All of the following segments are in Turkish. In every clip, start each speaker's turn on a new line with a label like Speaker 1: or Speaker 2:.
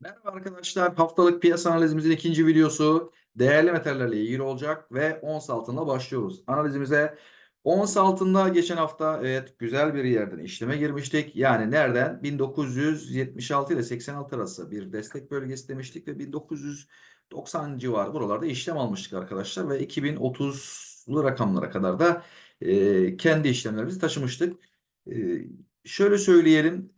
Speaker 1: Merhaba arkadaşlar. Haftalık piyasa analizimizin ikinci videosu değerli metallerle ilgili olacak ve ons altınla başlıyoruz. Analizimize ons altında geçen hafta evet güzel bir yerden işleme girmiştik. Yani nereden? 1976 ile 86 arası bir destek bölgesi demiştik ve 1990 civarı buralarda işlem almıştık arkadaşlar ve 2030'lu rakamlara kadar da e, kendi işlemlerimizi taşımıştık. E, şöyle söyleyelim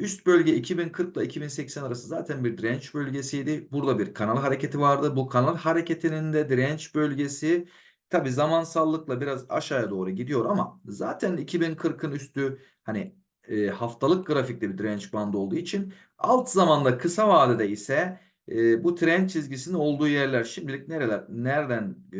Speaker 1: Üst bölge 2040 ile 2080 arası zaten bir direnç bölgesiydi. Burada bir kanal hareketi vardı. Bu kanal hareketinin de direnç bölgesi tabi zamansallıkla biraz aşağıya doğru gidiyor ama zaten 2040'ın üstü hani e, haftalık grafikte bir direnç bandı olduğu için alt zamanda kısa vadede ise e, bu trend çizgisinin olduğu yerler şimdilik nereler nereden e,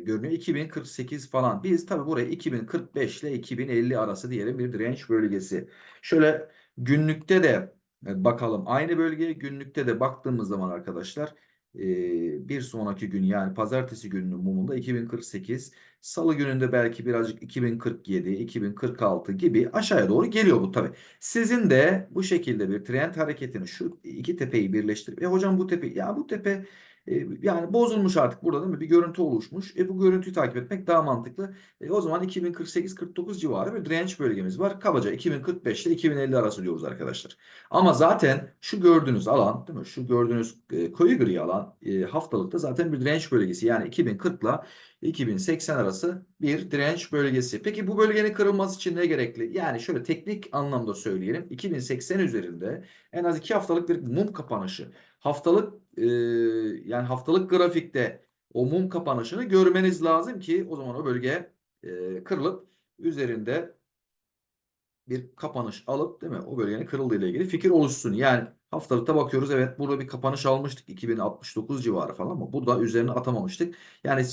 Speaker 1: görünüyor? 2048 falan. Biz tabi buraya 2045 ile 2050 arası diyelim bir direnç bölgesi. Şöyle Günlükte de e, bakalım. Aynı bölgeye günlükte de baktığımız zaman arkadaşlar e, bir sonraki gün yani pazartesi gününün mumunda 2048, salı gününde belki birazcık 2047, 2046 gibi aşağıya doğru geliyor bu tabi. Sizin de bu şekilde bir trend hareketini şu iki tepeyi birleştirip e hocam bu tepe ya bu tepe e, yani bozulmuş artık burada değil mi? Bir görüntü oluşmuş. E bu görüntüyü takip etmek daha mantıklı. E, o zaman 2048-49 civarı bir direnç bölgemiz var. Kabaca 2045 ile 2050 arası diyoruz arkadaşlar. Ama zaten şu gördüğünüz alan değil mi? Şu gördüğünüz e, koyu gri alan e, haftalıkta zaten bir direnç bölgesi. Yani 2040 ile 2080 arası bir direnç bölgesi. Peki bu bölgenin kırılması için ne gerekli? Yani şöyle teknik anlamda söyleyelim. 2080 üzerinde en az 2 haftalık bir mum kapanışı. Haftalık e, yani haftalık grafikte o mum kapanışını görmeniz lazım ki o zaman o bölge e, kırılıp üzerinde bir kapanış alıp değil mi? O bölgenin kırıldığı ile ilgili fikir oluşsun. Yani haftalıkta bakıyoruz evet burada bir kapanış almıştık 2069 civarı falan ama burada üzerine atamamıştık. Yani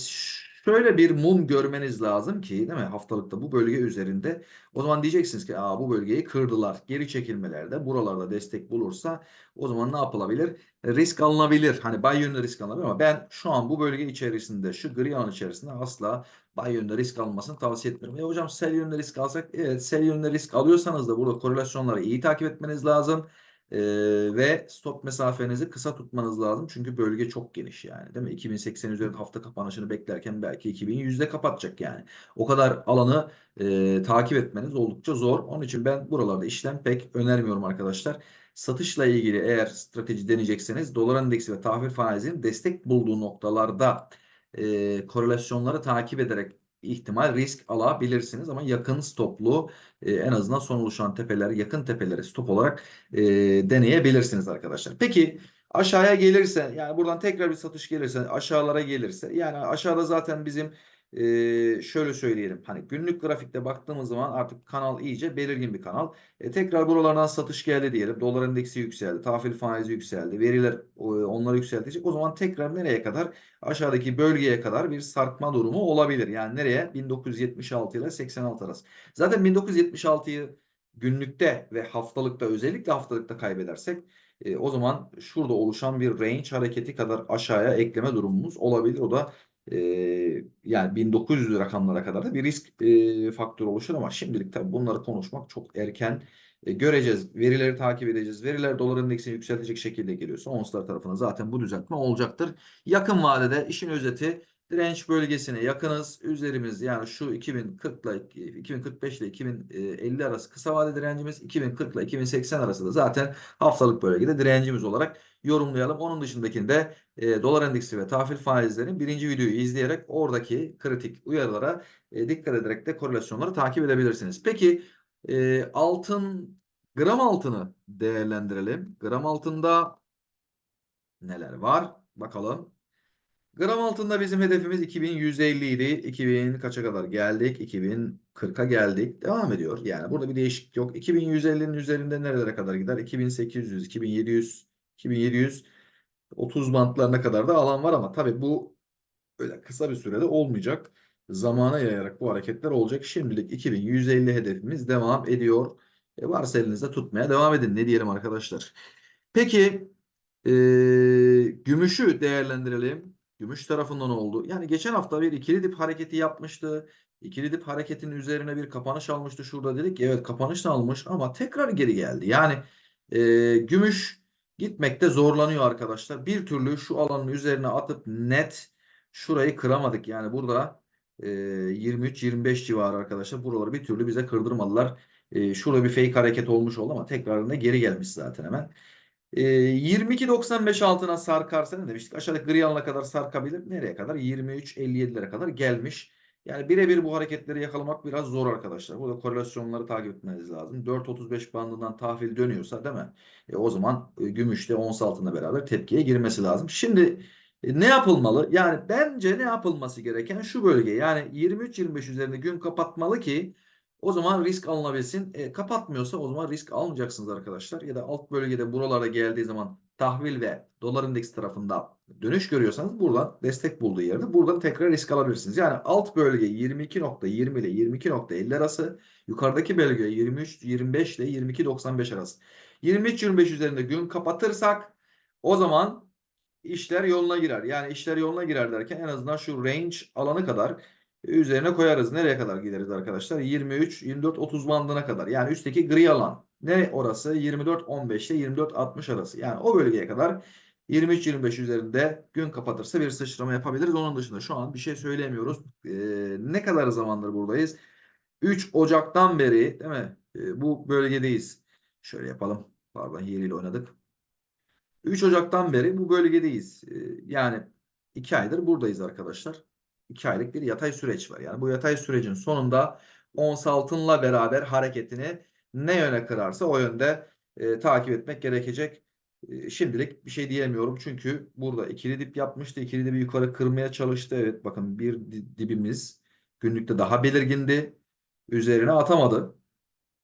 Speaker 1: şöyle bir mum görmeniz lazım ki değil mi? Haftalıkta bu bölge üzerinde. O zaman diyeceksiniz ki Aa, bu bölgeyi kırdılar. Geri çekilmelerde buralarda destek bulursa o zaman ne yapılabilir? Risk alınabilir. Hani bay yönlü risk alınabilir ama ben şu an bu bölge içerisinde şu gri alan içerisinde asla bay yönlü risk alınmasını tavsiye etmiyorum. E hocam sell yönlü risk alsak evet sell yönlü risk alıyorsanız da burada korelasyonları iyi takip etmeniz lazım. Ee, ve stop mesafenizi kısa tutmanız lazım. Çünkü bölge çok geniş yani değil mi? 2080 üzerinde hafta kapanışını beklerken belki 2100'de kapatacak yani. O kadar alanı e, takip etmeniz oldukça zor. Onun için ben buralarda işlem pek önermiyorum arkadaşlar. Satışla ilgili eğer strateji deneyecekseniz dolar endeksi ve tahvil faizinin destek bulduğu noktalarda e, korelasyonları takip ederek ihtimal risk alabilirsiniz ama yakın stoplu e, en azından son oluşan tepeler yakın tepeleri stop olarak e, deneyebilirsiniz arkadaşlar. Peki aşağıya gelirse yani buradan tekrar bir satış gelirse aşağılara gelirse yani aşağıda zaten bizim e, şöyle söyleyelim hani günlük grafikte baktığımız zaman artık kanal iyice belirgin bir kanal. E, tekrar buralardan satış geldi diyelim. Dolar endeksi yükseldi. Tahvil faizi yükseldi. Veriler e, onları yükseltecek. O zaman tekrar nereye kadar? Aşağıdaki bölgeye kadar bir sarkma durumu olabilir. Yani nereye? 1976 ile 86 arası. Zaten 1976'yı günlükte ve haftalıkta özellikle haftalıkta kaybedersek e, o zaman şurada oluşan bir range hareketi kadar aşağıya ekleme durumumuz olabilir. O da e, yani 1900 rakamlara kadar da bir risk e, faktörü oluşur ama şimdilik tabii bunları konuşmak çok erken. E, göreceğiz. Verileri takip edeceğiz. Veriler dolar endeksini yükseltecek şekilde geliyorsa onslar tarafına zaten bu düzeltme olacaktır. Yakın vadede işin özeti direnç bölgesine yakınız. Üzerimiz yani şu 2040 ile 2045 ile 2050 arası kısa vade direncimiz 2040 ile 2080 arası da zaten haftalık bölgede direncimiz olarak yorumlayalım. Onun dışındakini de e, dolar endeksi ve tahvil faizlerinin birinci videoyu izleyerek oradaki kritik uyarılara e, dikkat ederek de korelasyonları takip edebilirsiniz. Peki e, altın gram altını değerlendirelim. Gram altında neler var? Bakalım. Gram altında bizim hedefimiz 2150 idi. 2000 kaça kadar geldik? 2040'a geldik. Devam ediyor. Yani burada bir değişiklik yok. 2150'nin üzerinde nerelere kadar gider? 2800, 2700, 2700 30 bantlarına kadar da alan var ama tabii bu öyle kısa bir sürede olmayacak. Zamana yayarak bu hareketler olacak. Şimdilik 2150 hedefimiz devam ediyor. E varsa elinizde tutmaya devam edin. Ne diyelim arkadaşlar. Peki e, gümüşü değerlendirelim. Gümüş tarafından oldu. Yani geçen hafta bir ikili dip hareketi yapmıştı. İkili dip hareketinin üzerine bir kapanış almıştı. Şurada dedik ki evet kapanış almış ama tekrar geri geldi. Yani e, gümüş gitmekte zorlanıyor arkadaşlar. Bir türlü şu alanın üzerine atıp net şurayı kıramadık. Yani burada e, 23-25 civarı arkadaşlar. Buraları bir türlü bize kırdırmadılar. E, şurada bir fake hareket olmuş oldu ama tekrarında geri gelmiş zaten hemen. E, 22.95 altına sarkarsa ne demiştik? Aşağıdaki gri alana kadar sarkabilir. Nereye kadar? 23.57'lere kadar gelmiş. Yani birebir bu hareketleri yakalamak biraz zor arkadaşlar. Burada korelasyonları takip etmeniz lazım. 4.35 bandından tahvil dönüyorsa değil mi? E, o zaman e, gümüşte ons altında beraber tepkiye girmesi lazım. Şimdi e, ne yapılmalı? Yani bence ne yapılması gereken şu bölge. Yani 23-25 üzerinde gün kapatmalı ki o zaman risk alınabilsin. E, kapatmıyorsa o zaman risk almayacaksınız arkadaşlar. Ya da alt bölgede buralara geldiği zaman tahvil ve dolar endeks tarafında dönüş görüyorsanız buradan destek bulduğu yerde buradan tekrar risk alabilirsiniz. Yani alt bölge 22.20 ile 22.50 arası yukarıdaki bölge 23 25 ile 22.95 arası. 23-25 üzerinde gün kapatırsak o zaman işler yoluna girer. Yani işler yoluna girer derken en azından şu range alanı kadar üzerine koyarız. Nereye kadar gideriz arkadaşlar? 23, 24, 30 bandına kadar. Yani üstteki gri alan. Ne orası? 24, 15 ile 24, 60 arası. Yani o bölgeye kadar 23-25 üzerinde gün kapatırsa bir sıçrama yapabiliriz. Onun dışında şu an bir şey söyleyemiyoruz. Ee, ne kadar zamandır buradayız? 3 Ocak'tan beri değil mi? Ee, bu bölgedeyiz. Şöyle yapalım. Pardon hileyle oynadık. 3 Ocak'tan beri bu bölgedeyiz. Ee, yani 2 aydır buradayız arkadaşlar. 2 aylık bir yatay süreç var. Yani bu yatay sürecin sonunda ons altınla beraber hareketini ne yöne kırarsa o yönde e, takip etmek gerekecek. E, şimdilik bir şey diyemiyorum. Çünkü burada ikili dip yapmıştı. İkili dibi yukarı kırmaya çalıştı. Evet bakın bir di- dibimiz günlükte daha belirgindi. Üzerine atamadı.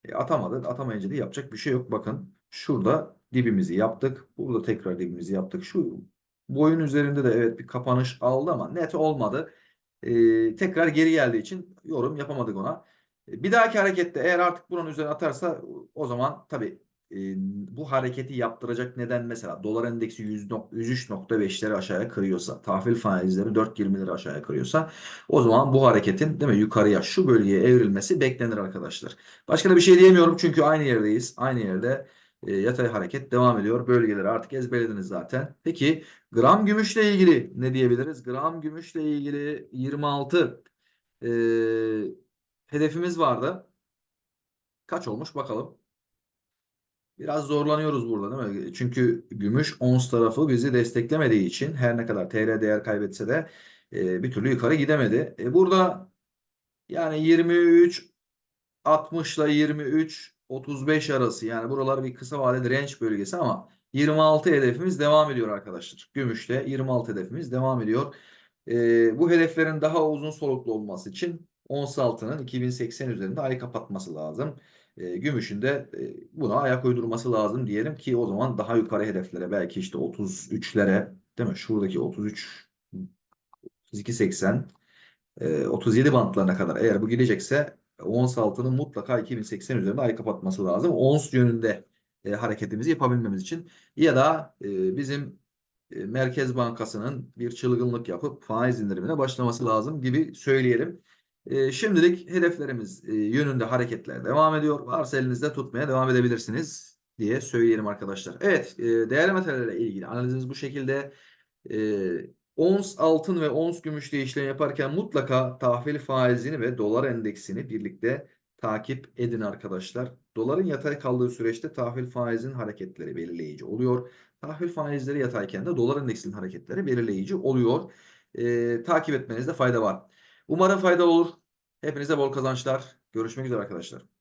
Speaker 1: E, atamadı. Atamayınca da yapacak bir şey yok. Bakın şurada dibimizi yaptık. Burada tekrar dibimizi yaptık. Şu boyun üzerinde de evet bir kapanış aldı ama net olmadı. E, tekrar geri geldiği için yorum yapamadık ona. E, Bir dahaki harekette eğer artık buranın üzerine atarsa o zaman tabii e, bu hareketi yaptıracak neden mesela dolar endeksi 100 nok- 103.5'leri aşağıya kırıyorsa, tahvil faizleri 4.20'leri aşağıya kırıyorsa o zaman bu hareketin değil mi yukarıya şu bölgeye evrilmesi beklenir arkadaşlar. Başka da bir şey diyemiyorum çünkü aynı yerdeyiz. Aynı yerde e, yatay hareket devam ediyor. Bölgeleri artık ezberlediniz zaten. Peki gram gümüşle ilgili ne diyebiliriz? Gram gümüşle ilgili 26 e, hedefimiz vardı. Kaç olmuş bakalım. Biraz zorlanıyoruz burada değil mi? Çünkü gümüş ons tarafı bizi desteklemediği için her ne kadar TL değer kaybetse de e, bir türlü yukarı gidemedi. E, burada yani 23 60 ile 23 35 arası yani buralar bir kısa vadeli range bölgesi ama 26 hedefimiz devam ediyor arkadaşlar. Gümüşte 26 hedefimiz devam ediyor. E, bu hedeflerin daha uzun soluklu olması için ons altının 2080 üzerinde ay kapatması lazım. E, gümüşün de e, buna ayak uydurması lazım diyelim ki o zaman daha yukarı hedeflere belki işte 33'lere değil mi? Şuradaki 33 3280 e, 37 bantlarına kadar eğer bu gidecekse ons altının mutlaka 2080 üzerinde ay kapatması lazım. Ons yönünde e, hareketimizi yapabilmemiz için ya da e, bizim e, Merkez Bankası'nın bir çılgınlık yapıp faiz indirimine başlaması lazım gibi söyleyelim. E, şimdilik hedeflerimiz e, yönünde hareketler devam ediyor. Varsa elinizde tutmaya devam edebilirsiniz diye söyleyelim arkadaşlar. Evet, e, değerli metallerle ilgili analizimiz bu şekilde. E, ons altın ve ons gümüşle işlem yaparken mutlaka tahvil faizini ve dolar endeksini birlikte takip edin arkadaşlar. Doların yatay kaldığı süreçte tahvil faizin hareketleri belirleyici oluyor. Tahvil faizleri yatayken de dolar endeksinin hareketleri belirleyici oluyor. E, takip etmenizde fayda var. Umarım faydalı olur. Hepinize bol kazançlar. Görüşmek üzere arkadaşlar.